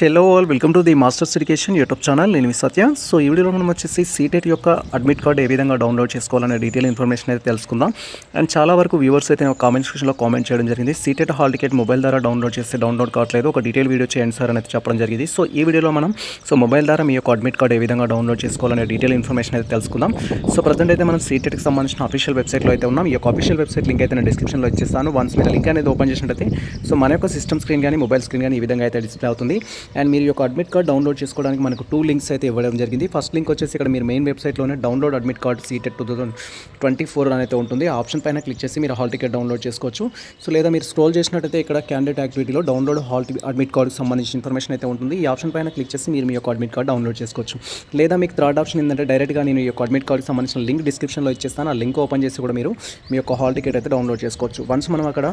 Hello all welcome to the masters education YouTube channel నేను Satya. So ఈ వీడియోలో మనం వచ్చేసి సీటెట్ యొక్క అడ్మిట్ కార్డ్ ఏ విధంగా డౌన్లోడ్ చేసుకోవాలనే డీటెయిల్ ఇన్ఫర్మేషన్ అయితే తెలుసుకుందాం. అండ్ చాలా వరకు వ్యూవర్స్ అయితే కామెంట్ సెక్షన్లో కామెంట్ చేయడం జరిగింది. సీటెట్ హాల్ టికెట్ మొబైల్ ద్వారా డౌన్లోడ్ చేస్తే డౌన్లోడ్ కావట్లేదు ఒక డీటెయిల్ వీడియో చేయండి సార్ అనేది చెప్పడం జరిగింది. సో ఈ వీడియోలో మనం సో మొబైల్ ద్వారా మీ యొక్క అడ్మిట్ కార్డ్ ఏ విధంగా డౌన్లోడ్ చేసుకోవాలనే డీటెయిల్ ఇన్ఫర్మేషన్ అయితే తెలుసుకుందాం. సో ప్రజెంట్ అయితే మనం సీటెట్కి సంబంధించిన అఫీషియల్ వెబ్సైట్లో అయితే ఉన్నాం. ఈ యొక్క అఫీషియల్ వెబ్సైట్ లింక్ అయితే నేను డిస్క్రిప్షన్లో ఇచ్చేస్తాను. వన్స్ మీరు లింక్ అనేది ఓపెన్ చేసినట్టయితే సో మన యొక్క సిస్టమ్ స్క్రీన్ కానీ మొబైల్ స్క్రీన్ కానీ ఈ విధంగా అయితే డిస్ప్లే అవుతుంది. అండ్ మీరు యొక్క అడ్మిట్ కార్డ్ డౌన్లోడ్ చేసుకోవడానికి మనకు టూ లింక్స్ అయితే ఇవ్వడం జరిగింది. ఫస్ట్ లింక్ వచ్చేసి ఇక్కడ మీరు main వెబ్సైట్లోనే download admit card CTET two thousand twenty four అనేది ఉంటుంది. ఆ ఆప్షన్ పైన క్లిక్ చేసి మీరు హాల్ టికెట్ డౌన్లోడ్ చేసుకోవచ్చు. సో లేదా మీరు స్క్రోల్ చేసినట్టయితే ఇక్కడ క్యాండిడేట్ యాక్టివిటీలో డౌన్లోడ్ హాల్ అడ్మిట్ కార్డ్కి సంబంధించిన ఇన్ఫర్మేషన్ అయితే ఉంటుంది. ఈ ఆప్షన్ పైన క్లిక్ చేసి మీరు మీ యొక్క అడ్మిట్ కార్డ్ డౌన్లోడ్ చేసుకోవచ్చు. లేదా మీకు థర్డ్ ఆప్షన్ ఏంటంటే డైరెక్ట్గా నేను ఈ యొక్క అడ్మిట్ కార్డ్కి సంబంధించిన లింక్ డిస్క్రిప్షన్లో ఇచ్చేస్తాను. ఆ లింక్ ఓపెన్ చేసి కూడా మీరు మీ యొక్క హాల్ టికెట్ అయితే డౌన్లోడ్ చేసుకోవచ్చు. వన్స్ మనం అక్కడ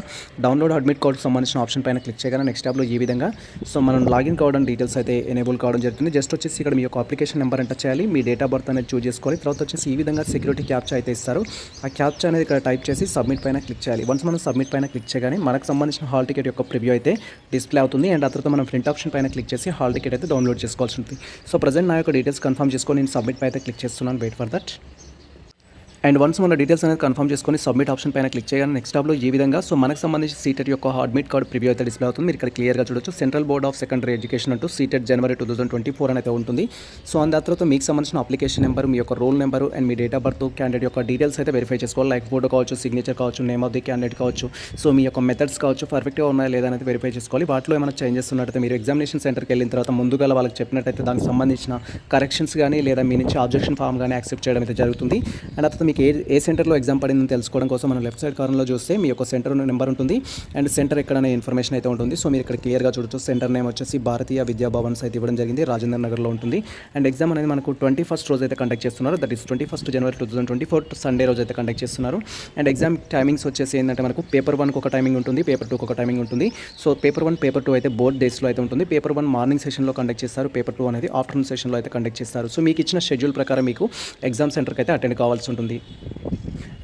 డౌన్లోడ్ అడ్మిట్ కార్డ్కి సంబంధించిన ఆప్షన్ పైన క్లిక్ చేయగానే నెక్స్ట్ ట్యాబ్లో ఈ విధంగా. సో మనం లాగిన్ అండ్ డీటెయిల్స్ అయితే ఎనేబుల్ కావడం జరుగుతుంది. జస్ట్ వచ్చేసి ఇక్కడ మీ యొక్క అప్లికేషన్ నెంబర్ ఎంటర్ చేయాలి. మీ డేట్ ఆఫ్ బర్త్ అనేది చూజ్ చేసుకోవాలి. తర్వాత వచ్చేసి ఈ విధంగా సెక్యూరిటీ క్యాప్చా అయితే ఇస్తారు. ఆ క్యాప్చా అనేది ఇక్కడ టైప్ చేసి సబ్మిట్ పైన క్లిక్ చేయాలి. వన్స్ మనం సబ్మిట్ పైన క్లిక్ చేయగానే మనకు సంబంధించిన హాల్ టికెట్ యొక్క ప్రివ్యూ అయితే డిస్ప్లే అవుతుంది. అండ్ ఆ తర్వాత మనం ప్రింట్ ఆప్షన్ పైన క్లిక్ చేసి హాల్ టికెట్ అయితే డౌన్లోడ్ చేసుకోవాల్సి ఉంటుంది. సో ప్రజెంట్ నా యొక్క డీటెయిల్స్ కన్ఫర్మ్ చేసుకొని నేను సబ్మిట్ పై అయితే క్లిక్ చేస్తున్నాను. Wait for that and once మన డీటెయిల్స్ అనేది కన్ఫర్మ్ చేసుకొని సబ్మిట్ ఆప్షన్ పైన క్లిక్ చేయాలి. నెక్స్ట్ టాబ్లో ఈ విధంగా సో మనకు సంబంధించి సీటెట్ యొక్క అడ్మిట్ కార్డ్ ప్రివ్యూ అయితే డిస్ప్లే అవుతుంది. మీరు ఇక్కడ క్లియర్గా చూడొచ్చు. Central board of secondary education అంటూ CTET January two thousand twenty four అయితే ఉంటుంది. సో అండ్ ఆ తర్వాత మీకు సంబంధించిన అప్లికేషన్ నెంబర్ మీ యొక్క రోల్ నెంబర్ అండ్ మీ డేట్ ఆఫ్ బర్త్ క్యాండిడేట్ యొక్క డీటెయిల్స్ అయితే వెరిఫై చేసుకోవాలి. లైక్ ఫోటో కావచ్చు సిగ్నేచర్ కావచ్చు నేమ్ ఆఫ్ ది క్యాండిడేట్ కావచ్చు. సో మీ యొక్క మెథడ్స్ కావచ్చు పర్ఫెక్ట్గా ఉన్నాయా లేదా అనేది వెరిఫై చేసుకోవాలి. వాటిలో ఏమైనా చేంజెస్ ఉన్నట్టయితే మీరు ఎగ్జామినేషన్ సెంటర్కి వెళ్ళిన తర్వాత ముందుగా వాళ్ళకి చెప్పినట్టయితే దానికి సంబంధించిన కరెక్షన్స్ కానీ లేదా మీ నుంచి ఆబ్జెక్షన్ ఫామ్ కానీ యాక్సెప్ట్ చేయడం అయితే జరుగుతుంది. అండ్ అతను తర్వాత మీకు ఏ ఏ సెంటర్లో ఎగ్జామ్ పడిందని తెలుసుకోవడం కోసం మనం లెఫ్ట్ సైడ్ కార్నర్లో చూస్తే మీ యొక్క సెంటర్ నెంబర్ ఉంటుంది. అండ్ సెంటర్ ఎక్కడ అనే ఇన్ఫర్మేషన్ అయితే ఉంటుంది. సో మీరు ఇక్కడ క్లియర్గా చూడొచ్చు. సెంటర్ నేమ్ వచ్చేసి భారతీయ విద్యా భవన్స్ అయితే ఇవ్వడం జరిగింది. రాజేంద్ర నగర్లో ఉంటుంది. అండ్ ఎగ్జామ్ అనేది మనకు ట్వంటీ ఫస్ట్ రోజు అయితే కండక్ట్ చేస్తున్నారు. That is twenty first January two thousand twenty fourth Sunday రోజు అయితే కండక్ట్ చేస్తున్నారు. అండ్ ఎగ్జామ్ టైమింగ్స్ వచ్చేసి ఏంటంటే మనకు పేపర్ వన్కి ఒక టైమింగ్ ఉంటుంది. పేపర్ టూకి ఒక టైమింగ్ ఉంటుంది. So paper one paper two అయితే బోర్డ్ డేస్లో అయితే ఉంటుంది. పేపర్ వన్ మార్నింగ్ సెషన్లో కండక్ట్ చేస్తారు. పేపర్ టూ అనేది ఆఫ్టర్నూన్ సెషన్లో అయితే కండక్ట్ చేస్తారు. సో మీకు ఇచ్చిన షెడ్యూల్ ప్రకారం మీకు ఎగ్జామ్ సెంటర్కి అయితే అటెండ్ కావాల్సి ఉంటుంది.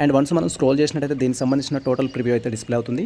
అండ్ వన్స్ మనం స్క్రోల్ చేసినట్టయితే దీనికి సంబంధించిన టోటల్ ప్రివ్యూ అయితే డిస్ప్లే అవుతుంది.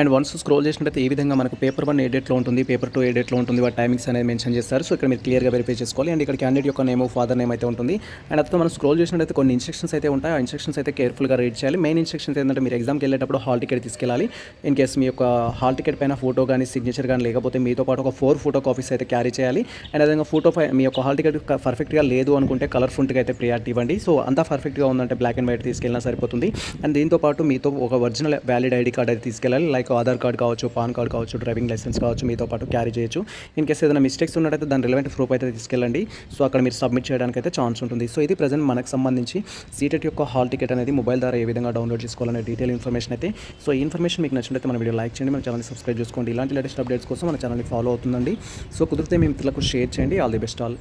అండ్ వన్స్ స్క్రోల్ చేసినట్టయితే ఈ విధంగా మనకు పేపర్ వన్ ఏ డేట్లో ఉంటుంది పేపర్ టూ ఏ డేట్లో ఉంటుంది వాటి టైమింగ్స్ అనేది మెన్షన్ చేస్తారు. సో ఇక్కడ మీరు క్లియర్గా వెరిఫై చేసుకోవాలి. అండ్ ఇక్కడ క్యాండిడేట్ యొక్క నేమ్ ఫాదర్ నేమ్ అయితే ఉంటుంది. అండ్ అతను మనం స్క్రోల్ చేసినట్టయితే కొన్ని ఇన్స్ట్రక్షన్స్ అయితే ఉంటాయి. ఆ ఇన్స్ట్రక్షన్స్ అయితే కేర్ఫుల్గా రీడ్ చేయాలి. మెయిన్ ఇన్స్ట్రక్షన్స్ ఏంటంటే మీరు ఎగ్జామ్కి వెళ్ళేటప్పుడు హాల్ టికెట్ తీసుకెళ్ళాలి. ఇన్ కేస్ మీ యొక్క హాల్ టికెట్ పైన ఫోటో కానీ సిగ్నేచర్ కానీ లేకపోతే మీతో పాటు ఒక ఫోర్ ఫోటో కాపీస్ అయితే క్యారీ చేయాలి. అండ్ అదేవిధంగా ఫోటో మీ యొక్క హాల్ టికెట్ పర్ఫెక్ట్గా లేదు అనుకుంటే కలర్ఫుల్గా అయితే ప్రియారిటీ ఇవ్వండి. సో అంతా పర్ఫెక్ట్గా ఉందంటే బ్లాక్ అండ్ వైట్ తీసుకెళ్ళినా సరిపోతుంది. అండ్ దీంతో పాటు మీతో ఒక ఒరిజినల్ వ్యాలిడ్ ఐడి కార్డ్ అయితే తీసుకెళ్ళాలి. లైక్ ఆధార్ కార్డ్ కావచ్చు పాన్ కార్డ్ కావచ్చు డ్రైవింగ్ లైసెన్స్ కావచ్చు మీతో పాటు క్యారీ చేయొచ్చు. ఇన్ కేసు ఏదైనా మిస్టేక్స్ ఉన్నట్టయితే దాని రిలవెంట్ ప్రూఫ్ అయితే తీసుకెళ్ళండి. సో అక్కడ మీరు సబ్మిట్ చేయడానికి అయితే ఛాన్స్ ఉంటుంది. సో ఇది ప్రజెంట్ మనకు సంబంధించి సీటెట్ యొక్క హాల్ టికెట్ అనేది మొబైల్ ద్వారా ఏ విధంగా డౌన్లోడ్ చేసుకోవాలనే డీటెయిల్ ఇన్ఫర్మేషన్ అయితే. సో ఈ ఇన్ఫర్మేషన్ మీకు నచ్చినట్లయితే మన వీడియో లైక్ చేయండి. మన ఛానల్ సబ్స్క్రైబ్ చేసుకోండి. ఇలాంటి లేటెస్ట్ అప్డేట్స్ కోసం మన ఛానల్ని ఫాలో అవుతుందండి సో కుదిరితే మీ మిత్రులకు షేర్ చేయండి. All the best all